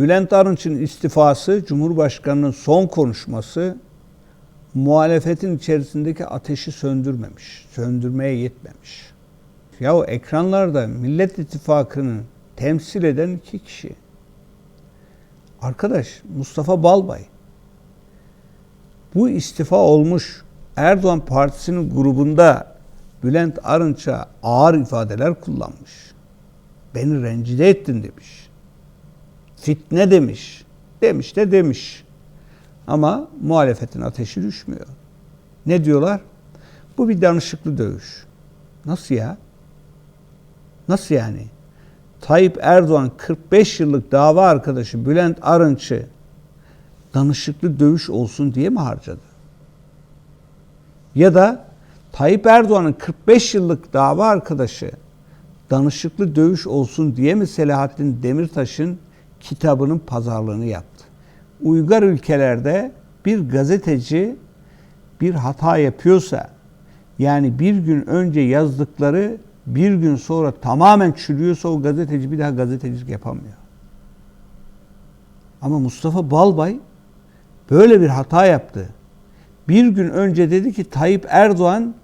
Bülent Arınç'ın istifası, Cumhurbaşkanı'nın son konuşması muhalefetin içerisindeki ateşi söndürmemiş, söndürmeye yetmemiş. Ya o ekranlarda Millet İttifakı'nı temsil eden iki kişi. Arkadaş Mustafa Balbay. Bu istifa olmuş Erdoğan Partisi'nin grubunda Bülent Arınç'a ağır ifadeler kullanmış. Beni rencide ettin demiş. Fitne demiş. Demiş de demiş. Ama muhalefetin ateşi düşmüyor. Ne diyorlar? Bu bir danışıklı dövüş. Nasıl ya? Nasıl yani? Tayyip Erdoğan 45 yıllık dava arkadaşı Bülent Arınç'ı danışıklı dövüş olsun diye mi harcadı? Ya da Tayyip Erdoğan'ın 45 yıllık dava arkadaşı danışıklı dövüş olsun diye mi Selahattin Demirtaş'ın kitabının pazarlığını yaptı? Uygar ülkelerde bir gazeteci bir hata yapıyorsa yani bir gün önce yazdıkları bir gün sonra tamamen çürüyorsa o gazeteci bir daha gazetecilik yapamıyor. Ama Mustafa Balbay böyle bir hata yaptı. Bir gün önce dedi ki Tayyip Erdoğan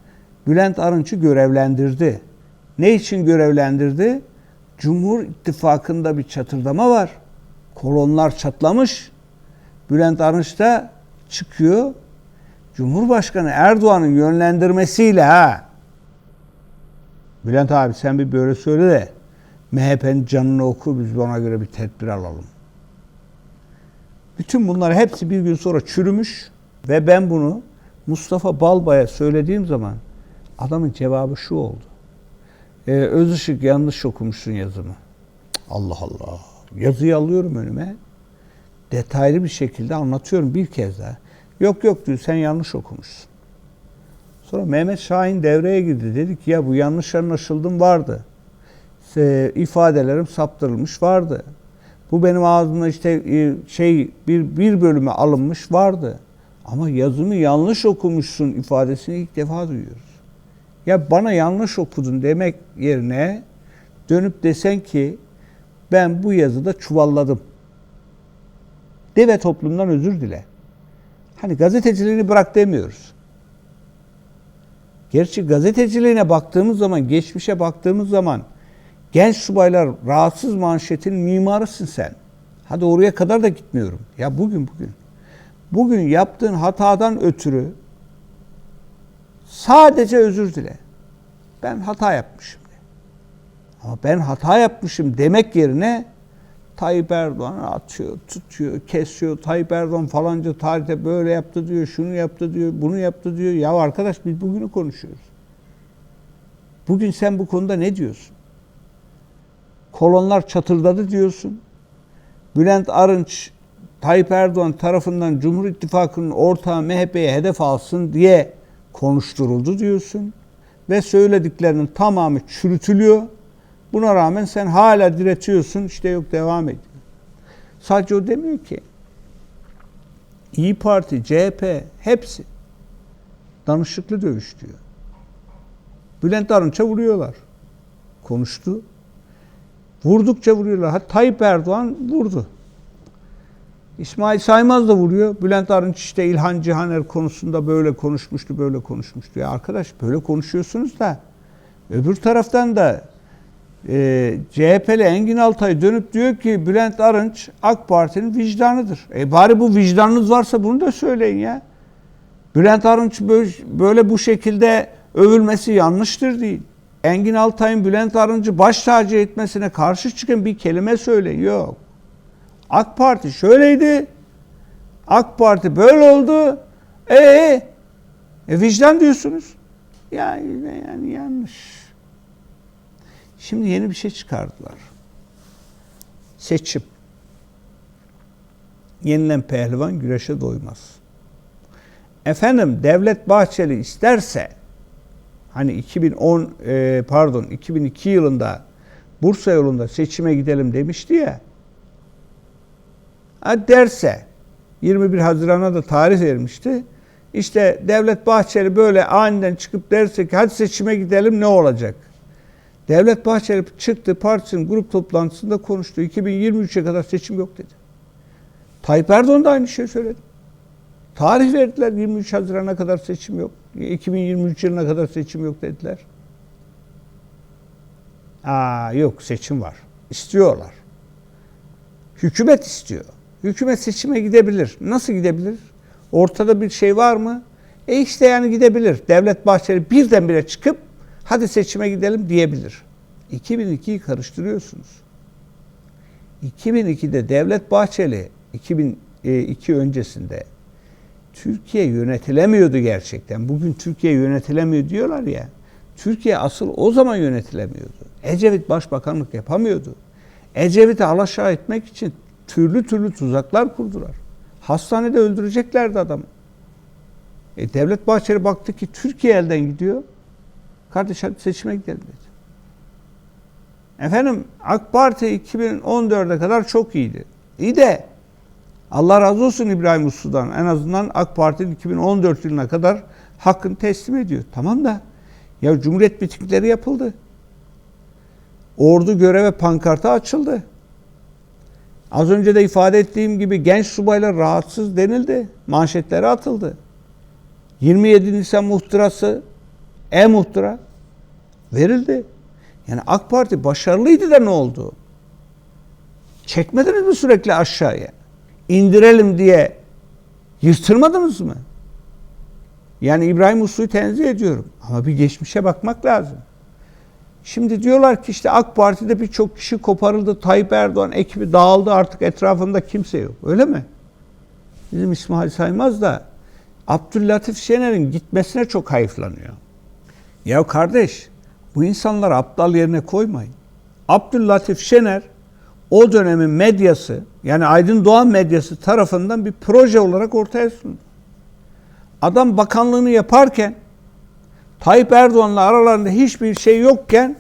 Bülent Arınç'ı görevlendirdi. Ne için görevlendirdi? Cumhur İttifakı'nda bir çatırdama var. Kolonlar çatlamış. Bülent Arınç da çıkıyor. Cumhurbaşkanı Erdoğan'ın yönlendirmesiyle ha. Bülent abi sen bir böyle söyle de MHP'nin canını oku biz ona göre bir tedbir alalım. Bütün bunlar hepsi bir gün sonra çürümüş ve ben bunu Mustafa Balbay'a söylediğim zaman adamın cevabı şu oldu. Ee, Özışık yanlış okumuşsun yazımı. Allah Allah. Yazıyı alıyorum önüme. Detaylı bir şekilde anlatıyorum bir kez daha. Yok yok diyor sen yanlış okumuşsun. Sonra Mehmet Şahin devreye girdi. Dedi ki ya bu yanlış anlaşıldım vardı. E, ifadelerim saptırılmış vardı. Bu benim ağzımda işte e, şey bir, bir bölüme alınmış vardı. Ama yazımı yanlış okumuşsun ifadesini ilk defa duyuyoruz. Ya bana yanlış okudun demek yerine dönüp desen ki ben bu yazıda çuvalladım. De ve toplumdan özür dile. Hani gazeteciliğini bırak demiyoruz. Gerçi gazeteciliğine baktığımız zaman, geçmişe baktığımız zaman genç subaylar rahatsız manşetin mimarısın sen. Hadi oraya kadar da gitmiyorum. Ya bugün bugün. Bugün yaptığın hatadan ötürü sadece özür dile. Ben hata yapmışım. Ama ben hata yapmışım demek yerine Tayyip Erdoğan atıyor, tutuyor, kesiyor. Tayyip Erdoğan falanca tarihte böyle yaptı diyor, şunu yaptı diyor, bunu yaptı diyor. Ya arkadaş biz bugünü konuşuyoruz. Bugün sen bu konuda ne diyorsun? Kolonlar çatırdadı diyorsun. Bülent Arınç Tayyip Erdoğan tarafından Cumhur İttifakı'nın ortağı MHP'ye hedef alsın diye konuşturuldu diyorsun. Ve söylediklerinin tamamı çürütülüyor. Buna rağmen sen hala diretiyorsun işte yok devam ediyor. Sadece o demiyor ki. İyi Parti, CHP hepsi danışıklı dövüş diyor. Bülent Arınç'a vuruyorlar. Konuştu. Vurdukça vuruyorlar. Hatta Tayyip Erdoğan vurdu. İsmail Saymaz da vuruyor. Bülent Arınç işte İlhan Cihaner konusunda böyle konuşmuştu, böyle konuşmuştu. Ya arkadaş böyle konuşuyorsunuz da öbür taraftan da e, CHP'li Engin Altay dönüp diyor ki Bülent Arınç AK Parti'nin vicdanıdır. E bari bu vicdanınız varsa bunu da söyleyin ya. Bülent Arınç böyle, böyle bu şekilde övülmesi yanlıştır değil. Engin Altay'ın Bülent Arınç'ı baş tacı etmesine karşı çıkın bir kelime söyleyin. Yok. AK Parti şöyleydi. AK Parti böyle oldu. E, e vicdan diyorsunuz. Yani, yani yanlış. Şimdi yeni bir şey çıkardılar. Seçim. Yenilen pehlivan güreşe doymaz. Efendim Devlet Bahçeli isterse hani 2010 e, pardon 2002 yılında Bursa yolunda seçime gidelim demişti ya. Ha derse 21 Haziran'a da tarih vermişti. İşte Devlet Bahçeli böyle aniden çıkıp derse ki hadi seçime gidelim ne olacak? Devlet Bahçeli çıktı partisinin grup toplantısında konuştu. 2023'e kadar seçim yok dedi. Tayyip Erdoğan da aynı şeyi söyledi. Tarih verdiler 23 Haziran'a kadar seçim yok. 2023 yılına kadar seçim yok dediler. Aa yok seçim var. İstiyorlar. Hükümet istiyor. Hükümet seçime gidebilir. Nasıl gidebilir? Ortada bir şey var mı? E işte yani gidebilir. Devlet Bahçeli birdenbire çıkıp hadi seçime gidelim diyebilir. 2002'yi karıştırıyorsunuz. 2002'de Devlet Bahçeli 2002 öncesinde Türkiye yönetilemiyordu gerçekten. Bugün Türkiye yönetilemiyor diyorlar ya. Türkiye asıl o zaman yönetilemiyordu. Ecevit başbakanlık yapamıyordu. Ecevit'i alaşağı etmek için türlü türlü tuzaklar kurdular. Hastanede öldüreceklerdi adamı. E, Devlet Bahçeli baktı ki Türkiye elden gidiyor. Kardeş hadi seçime gidelim dedi. Efendim AK Parti 2014'e kadar çok iyiydi. İyi de Allah razı olsun İbrahim Uslu'dan. En azından AK Parti'nin 2014 yılına kadar hakkını teslim ediyor. Tamam da ya Cumhuriyet mitingleri yapıldı. Ordu göreve pankartı açıldı. Az önce de ifade ettiğim gibi genç subaylar rahatsız denildi. Manşetlere atıldı. 27 Nisan muhtırası e-muhtıra verildi. Yani AK Parti başarılıydı da ne oldu? Çekmediniz mi sürekli aşağıya? İndirelim diye yırtırmadınız mı? Yani İbrahim Uslu'yu tenzih ediyorum. Ama bir geçmişe bakmak lazım. Şimdi diyorlar ki işte AK Parti'de birçok kişi koparıldı. Tayyip Erdoğan ekibi dağıldı artık etrafında kimse yok. Öyle mi? Bizim İsmail Saymaz da Abdüllatif Şener'in gitmesine çok hayıflanıyor. Ya kardeş bu insanları aptal yerine koymayın. Abdüllatif Şener o dönemin medyası yani Aydın Doğan medyası tarafından bir proje olarak ortaya sundu. Adam bakanlığını yaparken Tayyip Erdoğan'la aralarında hiçbir şey yokken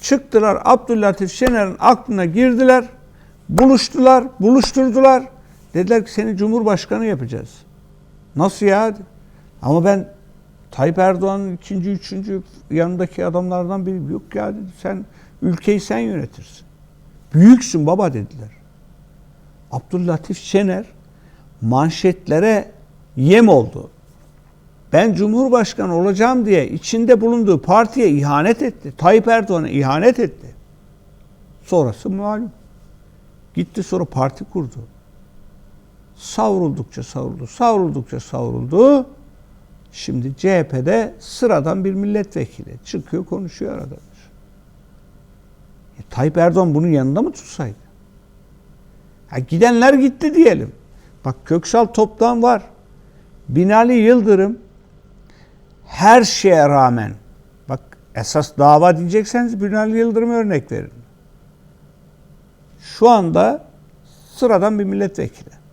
çıktılar Abdüllatif Şener'in aklına girdiler, buluştular, buluşturdular. Dediler ki seni Cumhurbaşkanı yapacağız. Nasıl ya? Ama ben Tayyip Erdoğan'ın ikinci, üçüncü yanındaki adamlardan biri yok ya dedi. Sen ülkeyi sen yönetirsin. Büyüksün baba dediler. Abdüllatif Şener manşetlere yem oldu. Ben Cumhurbaşkanı olacağım diye içinde bulunduğu partiye ihanet etti. Tayyip Erdoğan'a ihanet etti. Sonrası malum. Gitti sonra parti kurdu. Savruldukça savruldu, savruldukça savruldu. Şimdi CHP'de sıradan bir milletvekili çıkıyor konuşuyor arada. E, Tayyip Erdoğan bunun yanında mı tutsaydı? Ha, gidenler gitti diyelim. Bak Köksal Toptan var. Binali Yıldırım her şeye rağmen bak esas dava diyecekseniz Binali Yıldırım örnek verin. Şu anda sıradan bir milletvekili.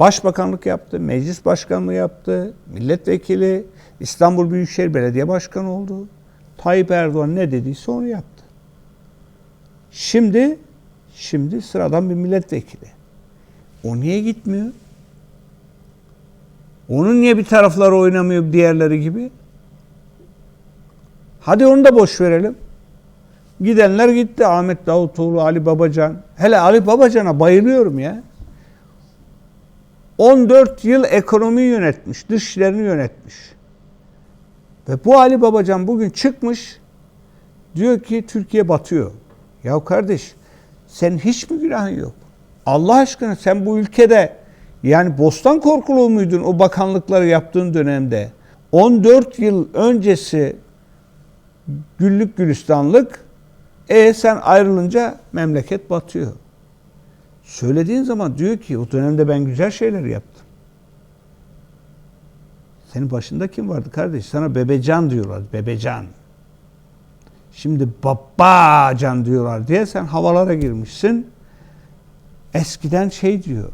Başbakanlık yaptı, meclis başkanlığı yaptı, milletvekili, İstanbul Büyükşehir Belediye Başkanı oldu. Tayyip Erdoğan ne dediyse onu yaptı. Şimdi şimdi sıradan bir milletvekili. O niye gitmiyor? Onun niye bir tarafları oynamıyor diğerleri gibi? Hadi onu da boş verelim. Gidenler gitti. Ahmet Davutoğlu, Ali Babacan. Hele Ali Babacan'a bayılıyorum ya. 14 yıl ekonomi yönetmiş, dışlarını yönetmiş. Ve bu Ali Babacan bugün çıkmış diyor ki Türkiye batıyor. Ya kardeş sen hiç mi günahın yok? Allah aşkına sen bu ülkede yani bostan korkulu muydun o bakanlıkları yaptığın dönemde? 14 yıl öncesi güllük gülistanlık e sen ayrılınca memleket batıyor. Söylediğin zaman diyor ki o dönemde ben güzel şeyler yaptım. Senin başında kim vardı kardeş? Sana bebecan diyorlar. Bebecan. Şimdi babacan diyorlar diye sen havalara girmişsin. Eskiden şey diyor.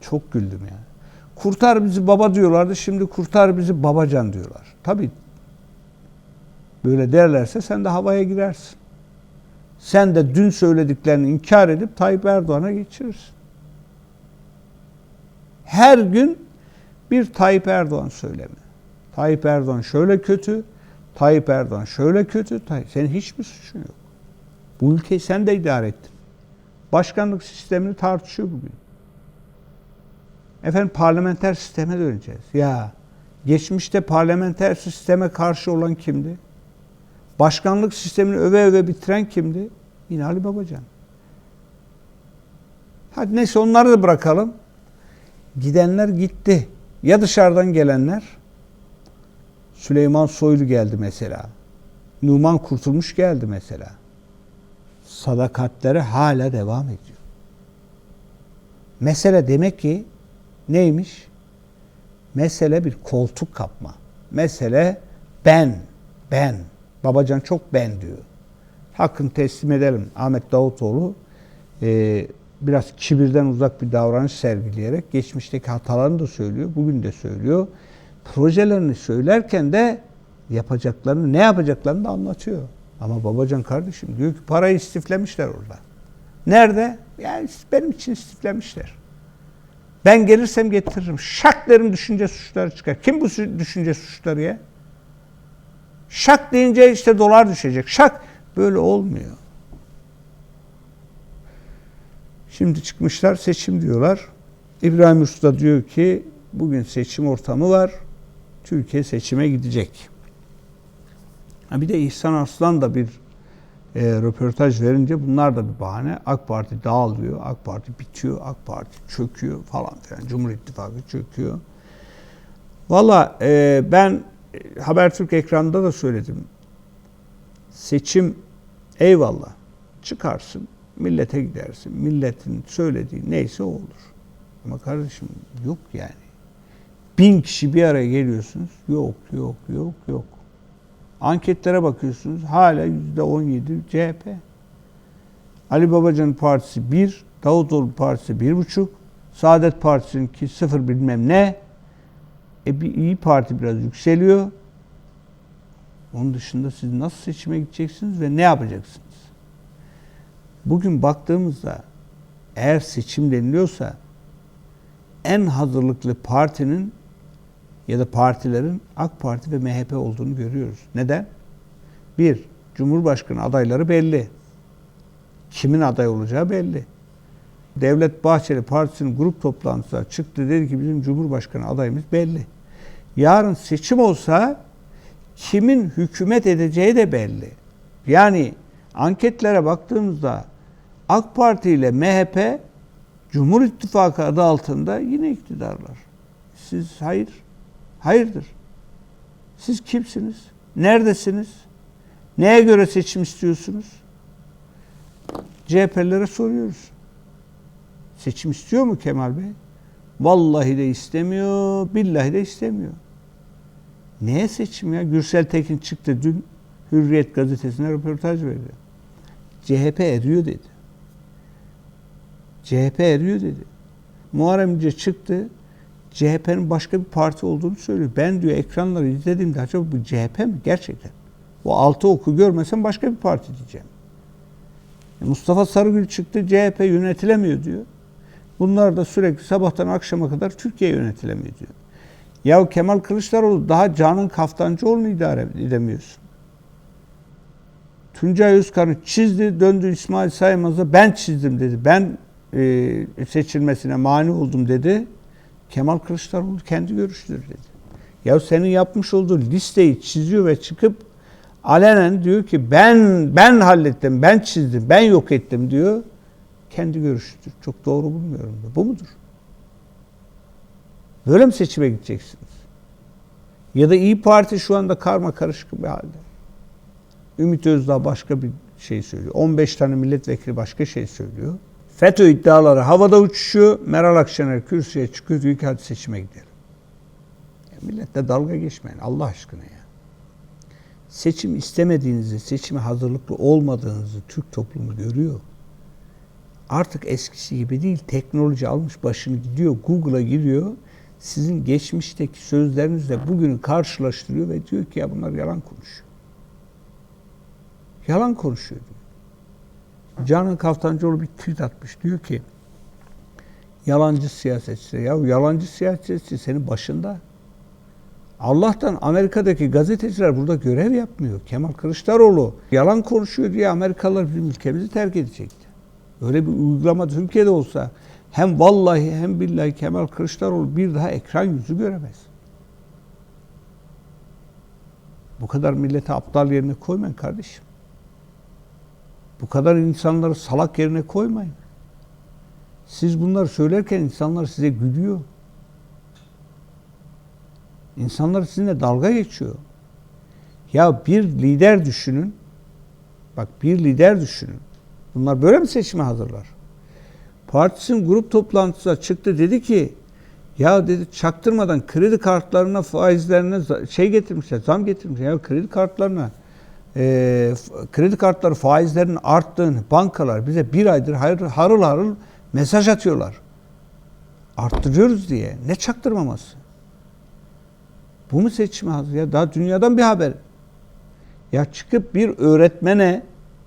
Çok güldüm yani. Kurtar bizi baba diyorlardı. Şimdi kurtar bizi babacan diyorlar. Tabii böyle derlerse sen de havaya girersin. Sen de dün söylediklerini inkar edip Tayyip Erdoğan'a geçirirsin. Her gün bir Tayyip Erdoğan söylemi. Tayyip Erdoğan şöyle kötü, Tayyip Erdoğan şöyle kötü. Senin hiçbir suçun yok. Bu ülkeyi sen de idare ettin. Başkanlık sistemini tartışıyor bugün. Efendim parlamenter sisteme döneceğiz. Ya geçmişte parlamenter sisteme karşı olan kimdi? Başkanlık sistemini öve öve bitiren kimdi? Yine Babacan. Hadi neyse onları da bırakalım. Gidenler gitti. Ya dışarıdan gelenler? Süleyman Soylu geldi mesela. Numan Kurtulmuş geldi mesela. Sadakatleri hala devam ediyor. Mesele demek ki neymiş? Mesele bir koltuk kapma. Mesele ben, ben. Babacan çok ben diyor. Hakkını teslim edelim. Ahmet Davutoğlu e, biraz kibirden uzak bir davranış sergileyerek geçmişteki hatalarını da söylüyor. Bugün de söylüyor. Projelerini söylerken de yapacaklarını, ne yapacaklarını da anlatıyor. Ama Babacan kardeşim diyor ki parayı istiflemişler orada. Nerede? Yani benim için istiflemişler. Ben gelirsem getiririm. Derim düşünce suçları çıkar. Kim bu düşünce suçları ya? Şak deyince işte dolar düşecek. Şak böyle olmuyor. Şimdi çıkmışlar seçim diyorlar. İbrahim Usta diyor ki bugün seçim ortamı var. Türkiye seçime gidecek. Ha bir de İhsan Arslan da bir e, röportaj verince bunlar da bir bahane. AK Parti dağılıyor, AK Parti bitiyor, AK Parti çöküyor falan filan. Cumhur İttifakı çöküyor. Valla e, ben Habertürk ekranda da söyledim. Seçim eyvallah çıkarsın, millete gidersin. Milletin söylediği neyse o olur. Ama kardeşim yok yani. Bin kişi bir araya geliyorsunuz. Yok, yok, yok, yok. Anketlere bakıyorsunuz. Hala yüzde on yedi CHP. Ali Babacan'ın partisi bir, Davutoğlu partisi bir buçuk, Saadet Partisi'ninki sıfır bilmem ne. E bir iyi Parti biraz yükseliyor. Onun dışında siz nasıl seçime gideceksiniz ve ne yapacaksınız? Bugün baktığımızda eğer seçim deniliyorsa en hazırlıklı partinin ya da partilerin AK Parti ve MHP olduğunu görüyoruz. Neden? Bir, Cumhurbaşkanı adayları belli. Kimin aday olacağı belli. Devlet Bahçeli Partisi'nin grup toplantısına çıktı dedi ki bizim Cumhurbaşkanı adayımız belli. Yarın seçim olsa kimin hükümet edeceği de belli. Yani anketlere baktığımızda AK Parti ile MHP Cumhur İttifakı adı altında yine iktidarlar. Siz hayır. Hayırdır? Siz kimsiniz? Neredesiniz? Neye göre seçim istiyorsunuz? CHP'lilere soruyoruz. Seçim istiyor mu Kemal Bey? Vallahi de istemiyor, billahi de istemiyor. Neye seçim ya? Gürsel Tekin çıktı dün Hürriyet gazetesine röportaj verdi. CHP eriyor dedi. CHP eriyor dedi. Muharrem İnce çıktı. CHP'nin başka bir parti olduğunu söylüyor. Ben diyor ekranları izlediğimde acaba bu CHP mi? Gerçekten. O altı oku görmesem başka bir parti diyeceğim. E, Mustafa Sarıgül çıktı CHP yönetilemiyor diyor. Bunlar da sürekli sabahtan akşama kadar Türkiye yönetilemiyor diyor. Ya Kemal Kılıçdaroğlu daha Canan Kaftancıoğlu'nu idare edemiyorsun. Tuncay Özkan'ı çizdi, döndü İsmail Saymaz'a ben çizdim dedi. Ben e, seçilmesine mani oldum dedi. Kemal Kılıçdaroğlu kendi görüştür dedi. Ya senin yapmış olduğu listeyi çiziyor ve çıkıp alenen diyor ki ben ben hallettim, ben çizdim, ben yok ettim diyor. Kendi görüşüdür. Çok doğru bulmuyorum. Bu mudur? Böyle mi seçime gideceksiniz? Ya da İyi Parti şu anda karma karışık bir halde. Ümit Özdağ başka bir şey söylüyor. 15 tane milletvekili başka şey söylüyor. FETÖ iddiaları havada uçuşuyor. Meral Akşener kürsüye çıkıyor diyor ki hadi seçime gidelim. Ya milletle dalga geçmeyin Allah aşkına ya. Seçim istemediğinizi, seçime hazırlıklı olmadığınızı Türk toplumu görüyor. Artık eskisi gibi değil. Teknoloji almış başını gidiyor. Google'a giriyor. Sizin geçmişteki sözlerinizle bugünü karşılaştırıyor ve diyor ki ya bunlar yalan konuşuyor. Yalan konuşuyor diyor. Canan Kaftancıoğlu bir tweet atmış. Diyor ki yalancı siyasetçi. Ya yalancı siyasetçi senin başında. Allah'tan Amerika'daki gazeteciler burada görev yapmıyor. Kemal Kılıçdaroğlu yalan konuşuyor diye Amerikalılar bizim ülkemizi terk edecekti. Öyle bir uygulama Türkiye'de olsa hem vallahi hem billahi Kemal Kılıçdaroğlu bir daha ekran yüzü göremez. Bu kadar milleti aptal yerine koymayın kardeşim. Bu kadar insanları salak yerine koymayın. Siz bunları söylerken insanlar size gülüyor. İnsanlar sizinle dalga geçiyor. Ya bir lider düşünün. Bak bir lider düşünün. Bunlar böyle mi seçime hazırlar? Partisinin grup toplantısına çıktı dedi ki ya dedi çaktırmadan kredi kartlarına faizlerine şey getirmişler, zam getirmişler. Ya kredi kartlarına e, kredi kartları faizlerinin arttığını bankalar bize bir aydır hayır, harıl harıl mesaj atıyorlar. Arttırıyoruz diye. Ne çaktırmaması? Bu mu seçime hazır? Ya daha dünyadan bir haber. Ya çıkıp bir öğretmene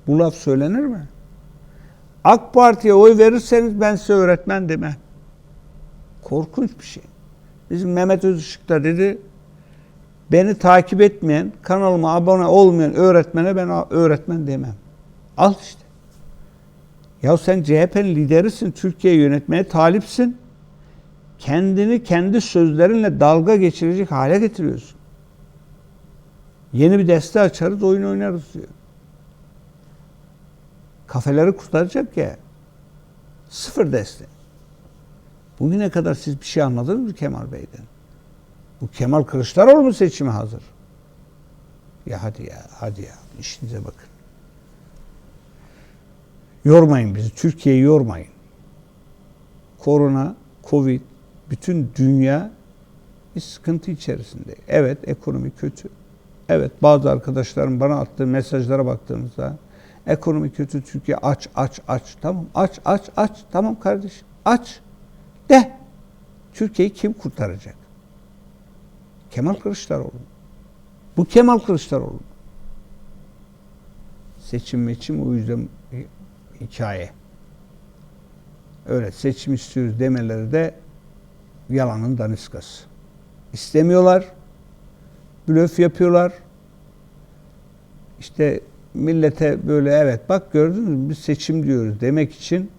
bu laf söylenir mi? AK Parti'ye oy verirseniz ben size öğretmen demem. Korkunç bir şey. Bizim Mehmet Özışık da dedi beni takip etmeyen, kanalıma abone olmayan öğretmene ben öğretmen demem. Al işte. Ya sen CHP'nin liderisin, Türkiye'yi yönetmeye talipsin. Kendini kendi sözlerinle dalga geçirecek hale getiriyorsun. Yeni bir deste açarız, oyun oynarız diyor. Kafeleri kurtaracak ya. Sıfır deste. Bugüne kadar siz bir şey anladınız mı Kemal Bey'den? Bu Kemal Kılıçdaroğlu mu seçime hazır? Ya hadi ya, hadi ya. İşinize bakın. Yormayın bizi, Türkiye'yi yormayın. Korona, Covid, bütün dünya bir sıkıntı içerisinde. Evet, ekonomi kötü. Evet, bazı arkadaşlarım bana attığı mesajlara baktığımızda ekonomi kötü, Türkiye aç, aç, aç. Tamam, aç, aç, aç. Tamam kardeşim, aç. De. Türkiye'yi kim kurtaracak? Kemal Kılıçdaroğlu. Bu Kemal Kılıçdaroğlu. Seçim meçim o yüzden hikaye. Öyle seçim istiyoruz demeleri de yalanın daniskası. İstemiyorlar. Blöf yapıyorlar. İşte millete böyle evet bak gördünüz mü biz seçim diyoruz demek için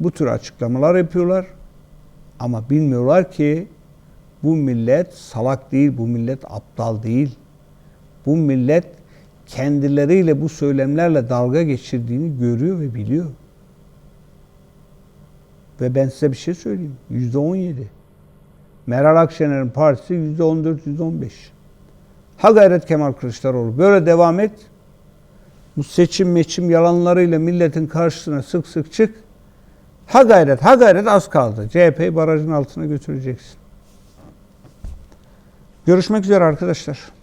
bu tür açıklamalar yapıyorlar. Ama bilmiyorlar ki bu millet salak değil, bu millet aptal değil. Bu millet kendileriyle bu söylemlerle dalga geçirdiğini görüyor ve biliyor. Ve ben size bir şey söyleyeyim. Yüzde on yedi. Meral Akşener'in partisi yüzde on dört, yüzde on beş. Ha gayret Kemal Kılıçdaroğlu. Böyle devam et. Bu seçim meçim yalanlarıyla milletin karşısına sık sık çık. Ha gayret, ha gayret az kaldı. CHP'yi barajın altına götüreceksin. Görüşmek üzere arkadaşlar.